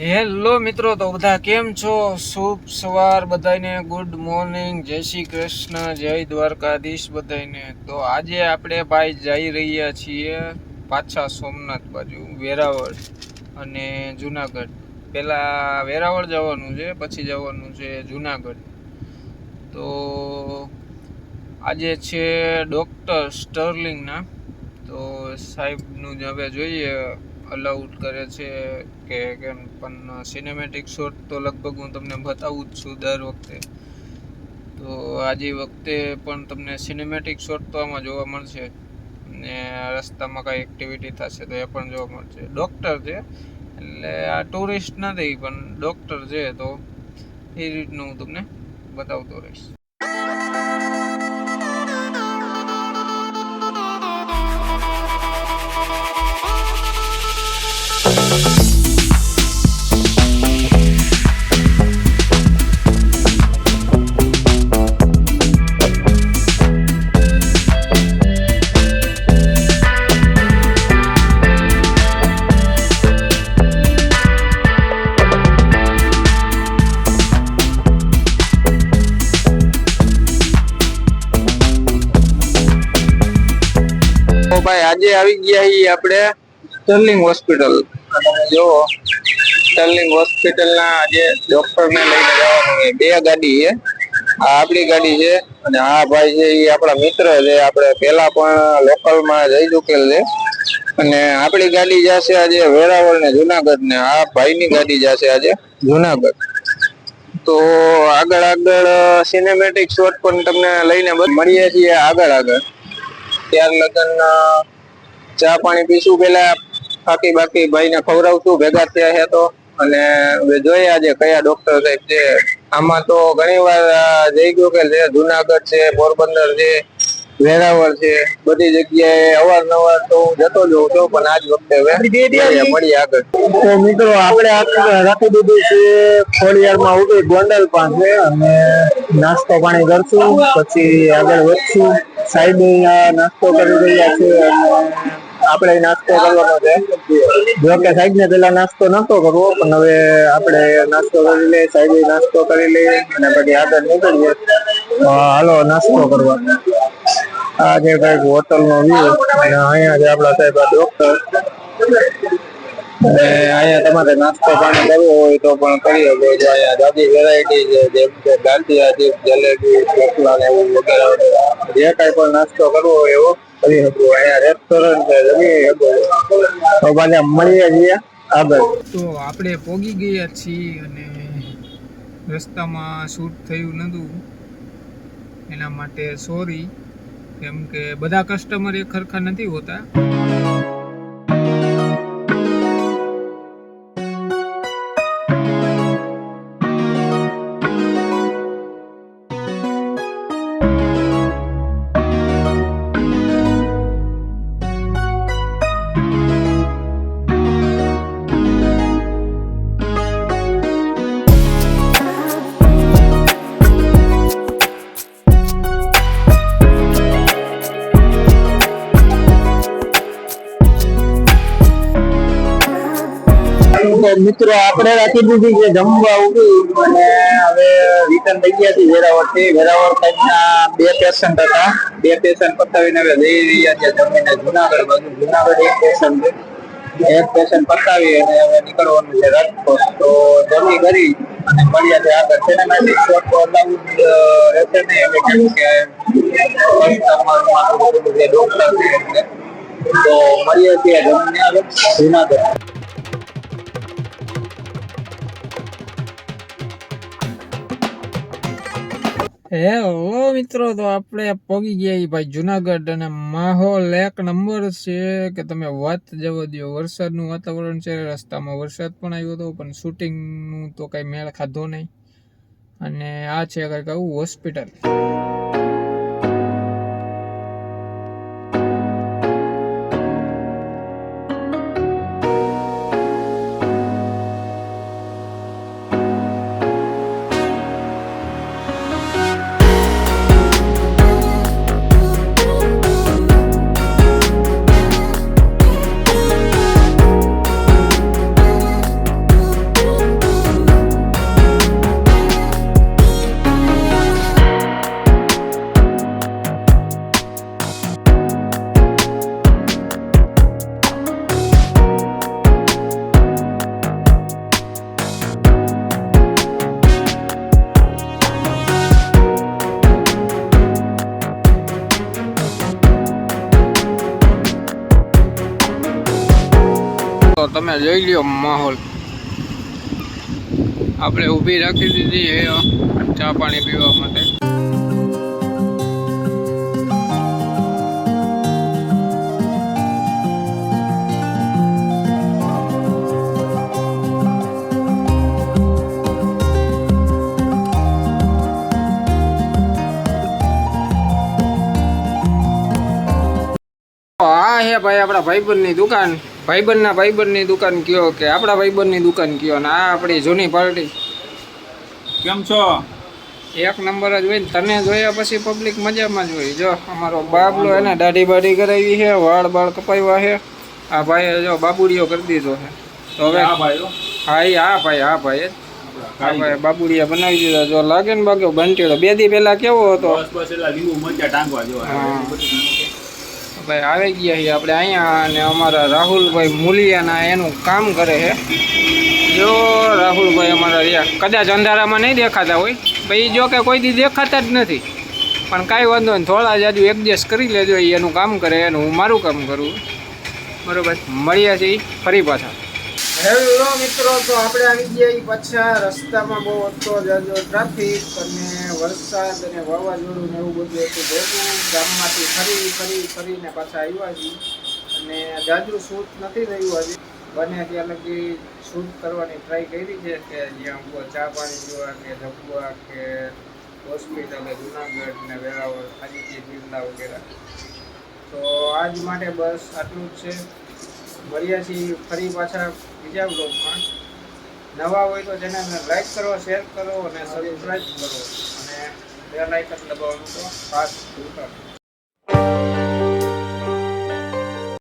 Hello મિત્રો, તો બધા કેમ છો? શુભ સવાર બધાને ગુડ મોર્નિંગ, જય શ્રી કૃષ્ણ, જય દ્વારકાધીશ બધાને તો આજે આપણે ભાઈ જઈ રહ્યા છીએ પાછા સોમનાથ બાજુ, વેરાવળ અને જુનાગઢ. પહેલાં વેરાવળ જવાનું છે, પછી જવાનું છે જુનાગઢ. તો આજે છે ડૉક્ટર સ્ટર્લિંગના. તો સાહેબનું જ હવે જોઈએ અલાઉડ કરે છે કે કેમ, પણ સિનેમેટિક શોટ તો લગભગ હું તમને બતાવું જ છું દર વખતે. તો આજે વખતે પણ તમને સિનેમેટિક શોટ તો આમાં જોવા મળશે. ને રસ્તામાં કાંઈ એક્ટિવિટી થશે તો એ પણ જોવા મળશે. ડૉક્ટર છે, એટલે આ ટુરિસ્ટ નથી, પણ ડૉક્ટર છે તો એ રીતનું હું તમને બતાવતો રહીશ. આજે આવી ગયા છીએ આપણે સ્ટર્લિંગ હોસ્પિટલ. જો, સ્ટર્લિંગ હોસ્પિટલ ના આજે ડોક્ટર ને લઈને જવાનું બે ગાડી છે. આ આપણી ગાડી છે અને આ ભાઈ છે એ આપણા મિત્ર છે. આપણે પહેલા પણ લોકલમાં જઈ ચૂકેલ છે. અને આપણી ગાડી જશે આજે વેરાવળ ને જુનાગઢ ને. આ ભાઈની ગાડી જશે આજે જુનાગઢ. તો આગળ આગળ સિનેમેટિક શોટ પણ તમને લઈને મળીએ છીએ આગળ આગળ. ત્યાર લગન ચા પાણી પીશું પેલા બાકી બાકી ભાઈ ને ખવડાવશું ભેગા થયા છે તો. અને હવે જોઈએ આજે કયા ડોક્ટર સાહેબ છે. આમાં તો ઘણી વાર જઈ ગયું કે જુનાગઢ છે પોરબંદર છે વેરાવળ છે બધી જગ્યાએ અવારનવાર તો હું જતો જ હોઉં છું પણ આજ વખતે હવે મળીએ આગળ. તો મિત્રો આપણે રાખી દીધું છે ખોડિયારમાં ઊભી ગોંડલ પાસે અને નાસ્તો પાણી કરશું પછી આગળ વધશું. સાહેબ અહીંયા નાસ્તો કરી રહ્યા છે અને આપણે નાસ્તો કરવાનો છે. જો સાહેબ ને પેલા નાસ્તો નતો કરવો, પણ હવે આપણે નાસ્તો કરી લઈએ સાહેબ નાસ્તો કરી લઈએ અને પછી આગળ નીકળીએ. હાલો, નાસ્તો કરવા આ જે કંઈક હોટલ નો વ્યૂ અને અહીંયા છે આપણા સાહેબ આ ડોક્ટર અને અહીંયા તમારે નાસ્તો પાણી કરવો હોય તો પણ કરી શકો છો. અહીંયા દાદી વેરાયટી છે, જેમ કે ચીપ જલેબી થેપલા ને એવું વગેરે. જે કાંઈ પણ નાસ્તો કરવો હોય એવો કરી શકો. અહીંયા રેસ્ટોરન્ટ જમી શકો. તો પાછા મળીએ છીએ આગળ. તો આપણે પોગી ગયા છીએ અને રસ્તામાં શૂટ થયું નહોતું એના માટે સોરી કેમ કે બધા કસ્ટમર એક સરખા નથી હોતા. મિત્રો, આપણે રાખી દીધી છે જમવા ઊભી અને હવે રિટર્ન થઈ ગયા છીએ વેરાવળથી વેરાવળ સાઈડના બે પેશન્ટ હતા. બે પેશન્ટ પતાવીને હવે જઈ રહ્યા છે જમીને જુનાગઢ બાજુ. જુનાગઢ એક પેશન્ટ છે. એક પેશન્ટ પતાવી અને હવે નીકળવાનું છે રાજકોટ. તો જમી કરી અને મળ્યા છે આગળ. સિનેમેટિક શોટ તો અલાઉડ રહેશે નહીં. હવે કેમ કે કસ્ટમરમાં થોડું જે ડોક્ટર છે એટલે. તો મળીએ છીએ જમીને આગળ. જુનાગઢ. હેલો મિત્રો, તો આપણે પગી ગયા એ ભાઈ જુનાગઢ અને માહોલ એક નંબર છે કે તમે વાત જવા દો વરસાદનું વાતાવરણ છે, રસ્તામાં વરસાદ પણ આવ્યો હતો, પણ શૂટિંગનું તો કાંઈ મેળ ખાધો નહીં. અને આ છે કંઈક આવું હોસ્પિટલ જોઈ લ્યો માહોલ. આપણે ઊભી રાખી દીધી એ ચા પાણી પીવા માટે. આ હે ભાઈ આપણા ભાઈબંધની દુકાન. ભાઈબંધના ભાઈબંધની દુકાન કયો કે આપણા ભાઈબંધની દુકાન કયો? ને આ આપણી જૂની પાર્ટી. કેમ છો? એક નંબર જ હોય ને તને જોયા પછી પબ્લિક મજામાં જ હોય. જો અમારો બાબલો એને દાઢી બાઢી કરાવી છે વાળ બાળ કપાવ્યા છે. આ ભાઈએ જો બાબુડીઓ કરી દીધો છે. તો હવે ભાઈ હા એ હા ભાઈ હા ભાઈ. આ ભાઈ બાબુડિયા બનાવી દીધા. જો લાગે ને બાકી બંટેડો બે દી પહેલા કેવો હતો? હા. ભાઈ આવી ગયા છીએ આપણે અહીંયા અને અમારા રાહુલભાઈ મુલિયાના એનું કામ કરે છે. જો રાહુલભાઈ અમારા રહ્યા. કદાચ અંધારામાં નહીં દેખાતા હોય. ભાઈ જો કે કોઈ દી દેખાતા જ નથી. પણ કાંઈ વાંધો નહીં, થોડા જાજુ એડજસ્ટ કરી લેજો એનું કામ કરે, એનું હું મારું કામ કરું. બરાબર? મળ્યા છીએ ફરી પાછા. હેલો મિત્રો, તો આપણે આવી ગયા પાછા. રસ્તામાં બહુ હતો જાજો ટ્રાફિક અને વરસાદ અને વાવાઝોડું ને એવું બધું હતું ભેગું. ગામમાંથી ફરી ફરી, ફરીને પાછા આવ્યા છીએ. અને જાજુ શૂટ નથી રહ્યું હજી બને ત્યાં લગી શૂટ કરવાની ટ્રાય કરી છે કે જ્યાં બહુ ચા પાણી પીવા કે જમવા કે હોસ્પિટલે જુનાગઢ ને વેરાવળ આદિત્ય બિરલા વગેરે. તો આજ માટે બસ આટલું જ છે. મળ્યા ફરી પાછા. બીજા બ્લોગમાં નવા હોય તો ચેનલને લાઈક કરો શેર કરો અને સબસ્ક્રાઈબ કરો અને બે લાઇકન દબાવવાનું તો ખાસ ભૂલતા.